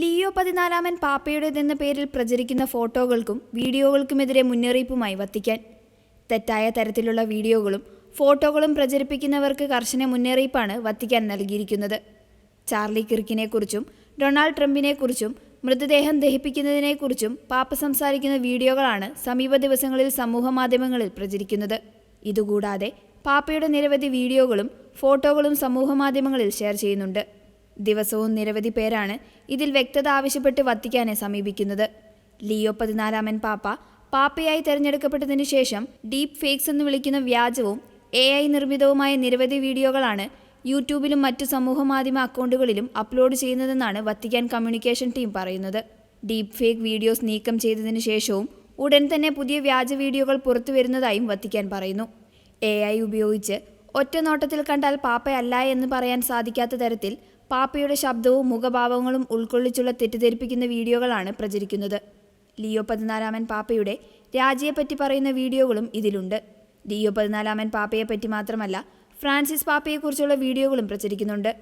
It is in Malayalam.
ലിയോ പതിനാലാമൻ പാപ്പയുടേതെന്ന പേരിൽ പ്രചരിക്കുന്ന ഫോട്ടോകൾക്കും വീഡിയോകൾക്കുമെതിരെ മുന്നറിയിപ്പുമായി വത്തിക്കാൻ. തെറ്റായ തരത്തിലുള്ള വീഡിയോകളും ഫോട്ടോകളും പ്രചരിപ്പിക്കുന്നവർക്ക് കർശന മുന്നറിയിപ്പാണ് വത്തിക്കാൻ നൽകിയിരിക്കുന്നത്. ചാർലി കിർക്കിനെക്കുറിച്ചും ഡൊണാൾഡ് ട്രംപിനെക്കുറിച്ചും മൃതദേഹം ദഹിപ്പിക്കുന്നതിനെക്കുറിച്ചും പാപ്പ സംസാരിക്കുന്ന വീഡിയോകളാണ് സമീപ ദിവസങ്ങളിൽ സമൂഹമാധ്യമങ്ങളിൽ പ്രചരിക്കുന്നത്. ഇതുകൂടാതെ പാപ്പയുടെ നിരവധി വീഡിയോകളും ഫോട്ടോകളും സമൂഹമാധ്യമങ്ങളിൽ ഷെയർ ചെയ്യുന്നുണ്ട്. ദിവസവും നിരവധി പേരാണ് ഇതിൽ വ്യക്തത ആവശ്യപ്പെട്ട് വത്തിക്കാനെ സമീപിക്കുന്നത്. ലിയോ പതിനാലാമൻ പാപ്പ പാപ്പയായി തെരഞ്ഞെടുക്കപ്പെട്ടതിനു ശേഷം ഡീപ് ഫേക്സ് എന്ന് വിളിക്കുന്ന വ്യാജവും എ ഐ നിർമ്മിതവുമായ നിരവധി വീഡിയോകളാണ് യൂട്യൂബിലും മറ്റു സമൂഹമാധ്യമ അക്കൗണ്ടുകളിലും അപ്ലോഡ് ചെയ്യുന്നതെന്നാണ് വത്തിക്കാൻ കമ്മ്യൂണിക്കേഷൻ ടീം പറയുന്നത്. ഡീപ് ഫേക്ക് വീഡിയോസ് നീക്കം ചെയ്തതിനു ശേഷവും ഉടൻ തന്നെ പുതിയ വ്യാജ വീഡിയോകൾ പുറത്തു വരുന്നതായും വത്തിക്കാൻ പറയുന്നു. എ ഐ ഉപയോഗിച്ച് ഒറ്റ നോട്ടത്തിൽ കണ്ടാൽ പാപ്പയല്ല എന്ന് പറയാൻ സാധിക്കാത്ത തരത്തിൽ പാപ്പയുടെ ശബ്ദവും മുഖഭാവങ്ങളും ഉൾക്കൊള്ളിച്ചുള്ള തെറ്റിദ്ധരിപ്പിക്കുന്ന വീഡിയോകളാണ് പ്രചരിക്കുന്നത്. ലിയോ പതിനാലാമൻ പാപ്പയുടെ രാജിയെപ്പറ്റി പറയുന്ന വീഡിയോകളും ഇതിലുണ്ട്. ലിയോ പതിനാലാമൻ പാപ്പയെപ്പറ്റി മാത്രമല്ല ഫ്രാൻസിസ് പാപ്പയെക്കുറിച്ചുള്ള വീഡിയോകളും പ്രചരിക്കുന്നുണ്ട്.